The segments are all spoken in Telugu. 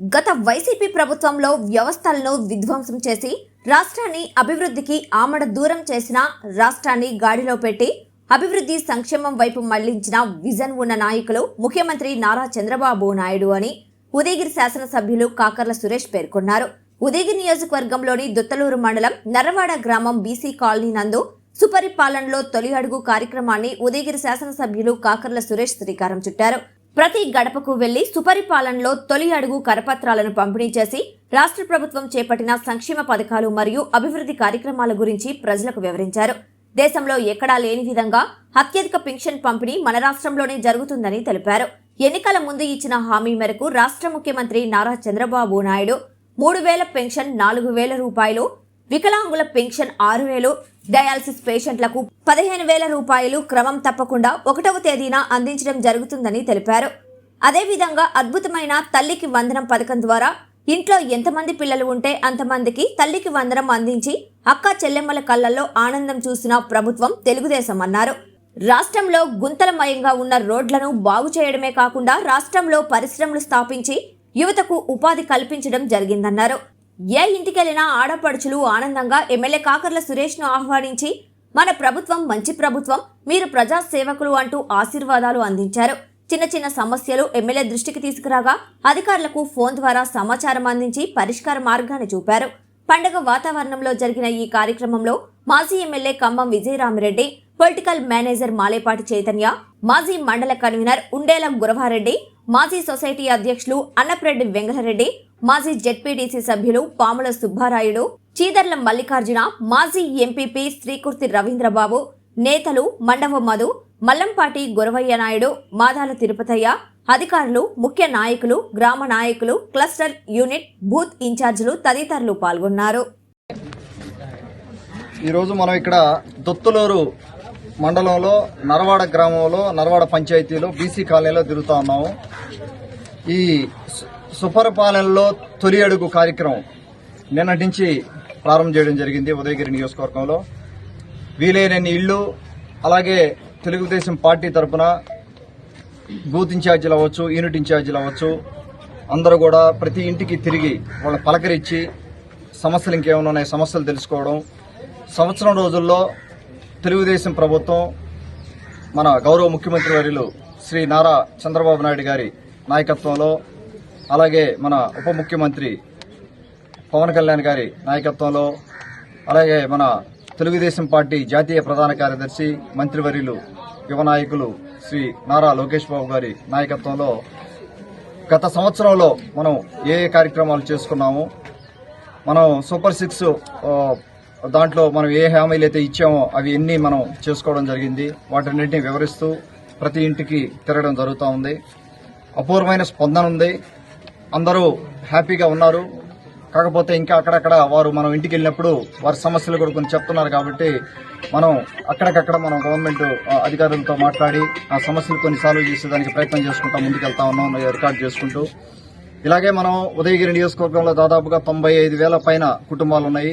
గత వైసీపీ ప్రభుత్వంలో వ్యవస్థలను విధ్వంసం చేసి రాష్ట్రాన్ని అభివృద్ధికి ఆమడ దూరం చేసిన రాష్ట్రాన్ని గాడిలో పెట్టి అభివృద్ధి సంక్షేమం వైపు మళ్ళించిన విజన్ ఉన్న నాయకులు ముఖ్యమంత్రి నారా చంద్రబాబు నాయుడు అని ఉదయగిరి శాసనసభ్యులు కాకర్ల సురేష్ పేర్కొన్నారు. ఉదయగిరి నియోజకవర్గంలోని దుత్తలూరు మండలం నర్రవాడ గ్రామం బీసీ కాలనీ నందు సుపరిపాలనలో తొలి అడుగు కార్యక్రమాన్ని ఉదయగిరి శాసనసభ్యులు కాకర్ల సురేష్ శ్రీకారం చుట్టారు. ప్రతి గడపకు వెళ్ళి సుపరిపాలనలో తొలి అడుగు కరపత్రాలను పంపిణీ చేసి రాష్ట్ర ప్రభుత్వం చేపట్టిన సంక్షేమ పథకాలు మరియు అభివృద్ధి కార్యక్రమాల గురించి ప్రజలకు వివరించారు. దేశంలో ఎక్కడా లేని విధంగా అత్యధిక పింఛన్ పంపిణీ మన రాష్ట్రంలోనే జరుగుతుందని తెలిపారు. ఎన్నికల ముందు ఇచ్చిన హామీ మేరకు రాష్ట్ర ముఖ్యమంత్రి నారా చంద్రబాబు నాయుడు మూడు వేల పెన్షన్ నాలుగు వేల రూపాయలు వికలాంగుల పెన్షన్ ఆరు వేలు డయాలసిస్ పేషెంట్లకు పదిహేను వేల రూపాయలు క్రమం తప్పకుండా ఒకటవ తేదీన అందించడం జరుగుతుందని తెలిపారు. అదేవిధంగా అద్భుతమైన తల్లికి వందనం పథకం ద్వారా ఇంట్లో ఎంతమంది పిల్లలు ఉంటే అంతమందికి తల్లికి వందనం అందించి అక్క చెల్లెమ్మల కళ్ళల్లో ఆనందం చూసిన ప్రభుత్వం తెలుగుదేశం అన్నారు. రాష్ట్రంలో గుంతలమయంగా ఉన్న రోడ్లను బాగు చేయడమే కాకుండా రాష్ట్రంలో పరిశ్రమలు స్థాపించి యువతకు ఉపాధి కల్పించడం జరిగిందన్నారు. ఏ ఇంటికెళ్ళినా ఆడపడుచులు ఆనందంగా ఎమ్మెల్యే కాకర్ల సురేష్ను ఆహ్వానించి మన ప్రభుత్వం మంచి ప్రభుత్వం మీరు ప్రజా సేవకులు అంటూ ఆశీర్వాదాలు అందించారు. చిన్న చిన్న సమస్యలు ఎమ్మెల్యే దృష్టికి తీసుకురాగా అధికారులకు ఫోన్ ద్వారా సమాచారం అందించి పరిష్కార మార్గాన్ని చూపారు. పండగ వాతావరణంలో జరిగిన ఈ కార్యక్రమంలో మాజీ MLA Kambam Vijayaramireddy political manager Malepati Chaitanya మాజీ మండల కన్వీనర్ ఉండేల గురవారెడ్డి మాజీ సొసైటీ అధ్యక్షులు అన్నప్రెడ్డి వెంగళరెడ్డి మాజీ జెడ్పీటీసీ సభ్యులు పాముల సుబ్బారాయుడు చీదర్ల మల్లికార్జున మాజీ ఎంపీపీ శ్రీకుర్తి రవీంద్రబాబు నేతలు మండవ మధు మల్లంపాటి గొరవయ్య నాయుడు మాదాల తిరుపతయ్య అధికారులు ముఖ్య నాయకులు గ్రామ నాయకులు క్లస్టర్ యూనిట్ బూత్ ఇన్ఛార్జీలు తదితరులు పాల్గొన్నారు. ఈరోజు మనం ఇక్కడ దొత్తులూరు మండలంలో నరవాడ గ్రామంలో నరవాడ పంచాయతీలో బీసీ కాలనీలో తిరుగుతా ఉన్నాము. ఈ సుపరిపాలనలో తొలి అడుగు కార్యక్రమం నిన్నటి నుంచి ప్రారంభం చేయడం జరిగింది ఉదయగిరి నియోజకవర్గంలో. వీలైనన్ని ఇళ్ళు అలాగే తెలుగుదేశం పార్టీ తరపున బూత్ ఇన్ఛార్జీలు అవ్వచ్చు యూనిట్ ఇన్ఛార్జీలు అవ్వచ్చు అందరూ కూడా ప్రతి ఇంటికి తిరిగి వాళ్ళ పలకరించి సమస్యలు ఇంకేమైనా ఉన్నాయి సమస్యలు తెలుసుకోవడం. సంవత్సరం రోజుల్లో తెలుగుదేశం ప్రభుత్వం మన గౌరవ ముఖ్యమంత్రి వర్యులు శ్రీ నారా చంద్రబాబు నాయుడు గారి నాయకత్వంలో అలాగే మన ఉప ముఖ్యమంత్రి పవన్ కళ్యాణ్ గారి నాయకత్వంలో అలాగే మన తెలుగుదేశం పార్టీ జాతీయ ప్రధాన కార్యదర్శి మంత్రివర్యులు యువ నాయకులు శ్రీ నారా లోకేష్ బాబు గారి నాయకత్వంలో గత సంవత్సరంలో మనం ఏ ఏ కార్యక్రమాలు చేసుకున్నామో మనం సూపర్ సిక్స్ దాంట్లో మనం ఏ హామీలు అయితే ఇచ్చామో అవి ఎన్ని మనం చేసుకోవడం జరిగింది వాటన్నింటినీ వివరిస్తూ ప్రతి ఇంటికి తిరగడం జరుగుతూ ఉంది. అపూర్వమైన స్పందన ఉంది. అందరూ హ్యాపీగా ఉన్నారు. కాకపోతే ఇంకా అక్కడక్కడ వారు మనం ఇంటికి వెళ్ళినప్పుడు వారి సమస్యలు కూడా కొన్ని చెప్తున్నారు కాబట్టి మనం అక్కడికక్కడ మనం గవర్నమెంట్ అధికారులతో మాట్లాడి ఆ సమస్యలు కొన్ని సాల్వ్ చేసేదానికి ప్రయత్నం చేసుకుంటా ముందుకెళ్తా ఉన్నాం రికార్డ్ చేసుకుంటూ. ఇలాగే మనం ఉదయగిరి నియోజకవర్గంలో దాదాపుగా తొంభై ఐదు వేల పైన కుటుంబాలు ఉన్నాయి.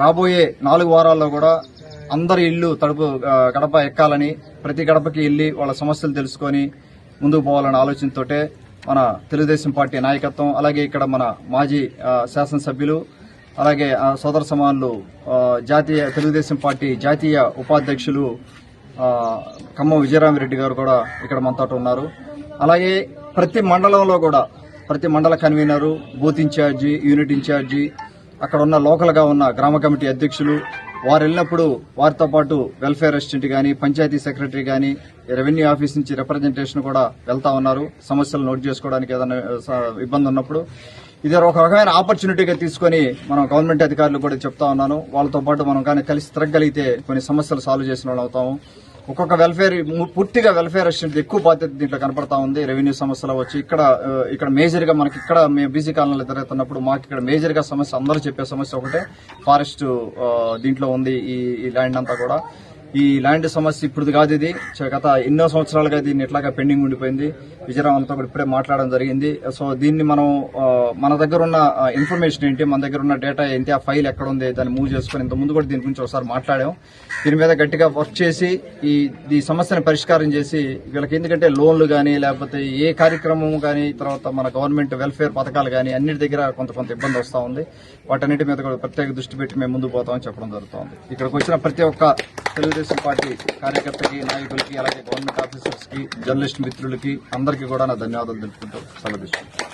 రాబోయే నాలుగు వారాల్లో కూడా అందరి ఇల్లు తడుపు గడప ఎక్కాలని ప్రతి గడపకి వెళ్ళి వాళ్ళ సమస్యలు తెలుసుకొని ముందుకు పోవాలనే ఆలోచనతోటే మన తెలుగుదేశం పార్టీ నాయకత్వం అలాగే ఇక్కడ మన మాజీ శాసనసభ్యులు అలాగే ఆ, సోదర సమానులు జాతీయ తెలుగుదేశం పార్టీ జాతీయ ఉపాధ్యక్షులు కమ్మ ఖమ్మం విజయరామిరెడ్డి గారు కూడా ఇక్కడ మనతో ఉన్నారు. అలాగే ప్రతి మండలంలో కూడా ప్రతి మండల convenor booth incharge unit incharge అక్కడ ఉన్న లోకల్గా ఉన్న గ్రామ కమిటీ అధ్యక్షులు వారు వెళ్ళినప్పుడు వారితో పాటు వెల్ఫేర్ అసిస్టెంట్ కానీ పంచాయతీ సెక్రటరీ కానీ రెవెన్యూ ఆఫీస్ నుంచి రిప్రజెంటేషన్ కూడా వెళ్తా ఉన్నారు. సమస్యలు నోట్ చేసుకోవడానికి ఏదైనా స- ఇబ్బంది ఉన్నప్పుడు. ఇది ఒక రకమైన ఆపర్చునిటీగా తీసుకొని మనం గవర్నమెంట్ అధికారులు కూడా చెప్తా ఉన్నాను. వాళ్ళతో పాటు మనం కానీ కలిసి తిరగలిగితే కొన్ని సమస్యలు సాల్వ్ చేసిన వాళ్ళు అవుతాము. ఒక్కొక్క వెల్ఫేర్ పూర్తిగా వెల్ఫేర్ అసిస్టెంట్ ఎక్కువ బాధ్యత దీంట్లో కనపడతా ఉంది. రెవెన్యూ సమస్యలు వచ్చి ఇక్కడ ఇక్కడ మేజర్గా మనకి ఇక్కడ మేము బీసీ కాలనీలో తిరుగుతున్నప్పుడు మాకు ఇక్కడ మేజర్గా సమస్య అందరూ చెప్పే సమస్య ఒకటే. ఫారెస్ట్ దీంట్లో ఉంది ఈ ల్యాండ్ అంతా కూడా. ఈ ల్యాండ్ సమస్య ఇప్పుడు కాదు ఇది. గత ఎన్నో సంవత్సరాలుగా దీన్ని ఇట్లాగా పెండింగ్ ఉండిపోయింది. విజయరామంతో కూడా ఇప్పుడే మాట్లాడడం జరిగింది. సో దీన్ని మనం మన దగ్గర ఉన్న ఇన్ఫర్మేషన్ ఏంటి మన దగ్గర ఉన్న డేటా ఏంటి ఆ ఫైల్ ఎక్కడ ఉంది దాన్ని మూవ్ చేసుకుని ఇంత ముందు కూడా దీని గురించి ఒకసారి మాట్లాడాం. దీని మీద గట్టిగా వర్క్ చేసి ఈ ఈ సమస్యను పరిష్కారం చేసి వీళ్ళకి ఎందుకంటే లోన్లు కానీ లేకపోతే ఏ కార్యక్రమం కానీ తర్వాత మన గవర్నమెంట్ వెల్ఫేర్ పథకాలు కానీ అన్నిటి దగ్గర కొంత కొంత ఇబ్బంది వస్తూ ఉంది. వాటన్నిటి మీద కూడా ప్రత్యేక దృష్టి పెట్టి మేము ముందుకు పోతామని చెప్పడం జరుగుతుంది ఇక్కడికి వచ్చిన ప్రతి ఒక్క తెలుగుదేశం పార్టీ కార్యకర్తకి నాయకులకి అలాగే గవర్నమెంట్ ఆఫీసర్స్కి జర్నలిస్ట్ మిత్రులకి అందరికీ కూడా నా ధన్యవాదాలు తెలుపుకుంటూ సెలవు